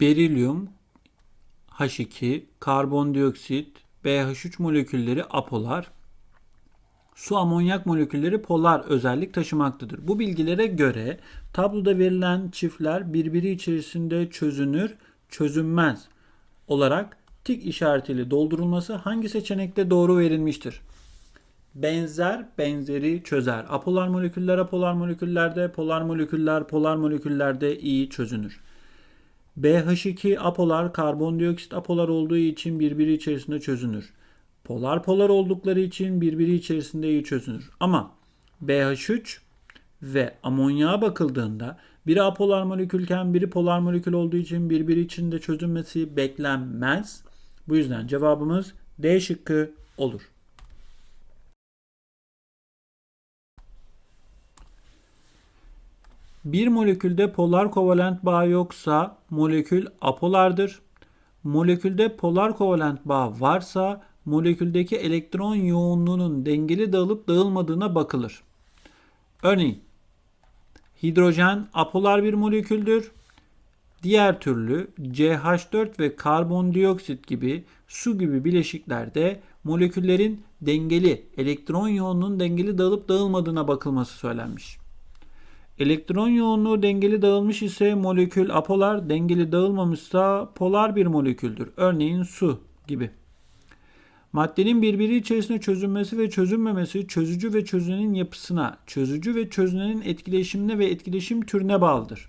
berilyum, H2, karbondioksit, BH3 molekülleri apolar, su amonyak molekülleri polar özellik taşımaktadır. Bu bilgilere göre tabloda verilen çiftler birbiri içerisinde çözünür, çözünmez olarak tik işaretiyle doldurulması hangi seçenekte doğru verilmiştir? Benzer benzeri çözer. Apolar moleküller apolar moleküllerde, polar moleküller polar moleküllerde iyi çözünür. BH2 apolar karbondioksit apolar olduğu için birbiri içerisinde çözünür. Polar polar oldukları için birbiri içerisinde iyi çözünür. Ama BH3 ve amonyağa bakıldığında biri apolar molekülken biri polar molekül olduğu için birbiri içinde çözünmesi beklenmez. Bu yüzden cevabımız D şıkkı olur. Bir molekülde polar kovalent bağ yoksa molekül apolardır. Molekülde polar kovalent bağ varsa moleküldeki elektron yoğunluğunun dengeli dağılıp dağılmadığına bakılır. Örneğin hidrojen apolar bir moleküldür. Diğer türlü CH4 ve karbondioksit gibi su gibi bileşiklerde moleküllerin dengeli, elektron yoğunluğunun dengeli dağılıp dağılmadığına bakılması söylenmiş. Elektron yoğunluğu dengeli dağılmış ise molekül apolar, dengeli dağılmamışsa polar bir moleküldür. Örneğin su gibi. Maddenin birbiri içerisinde çözünmesi ve çözünmemesi çözücü ve çözünenin yapısına, çözücü ve çözünenin etkileşimine ve etkileşim türüne bağlıdır.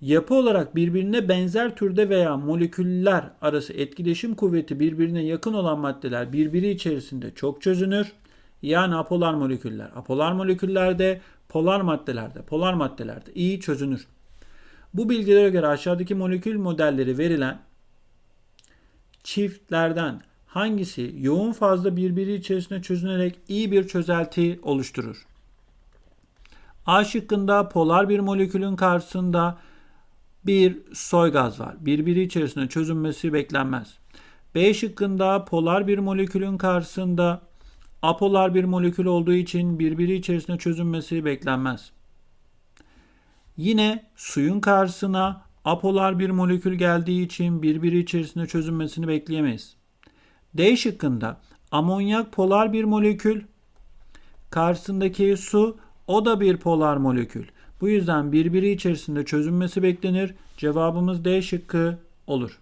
Yapı olarak birbirine benzer türde veya moleküller arası etkileşim kuvveti birbirine yakın olan maddeler birbiri içerisinde çok çözünür. Yani apolar moleküller. Apolar moleküllerde, polar maddelerde, polar maddelerde iyi çözünür. Bu bilgilere göre aşağıdaki molekül modelleri verilen çiftlerden hangisi yoğun fazla birbiri içerisinde çözünerek iyi bir çözelti oluşturur? A şıkkında polar bir molekülün karşısında bir soy gaz var. Birbiri içerisinde çözünmesi beklenmez. B şıkkında polar bir molekülün karşısında apolar bir molekül olduğu için birbiri içerisinde çözünmesi beklenmez. Yine suyun karşısına apolar bir molekül geldiği için birbiri içerisinde çözünmesini bekleyemeyiz. D şıkkında amonyak polar bir molekül, karşısındaki su o da bir polar molekül. Bu yüzden birbiri içerisinde çözünmesi beklenir. Cevabımız D şıkkı olur.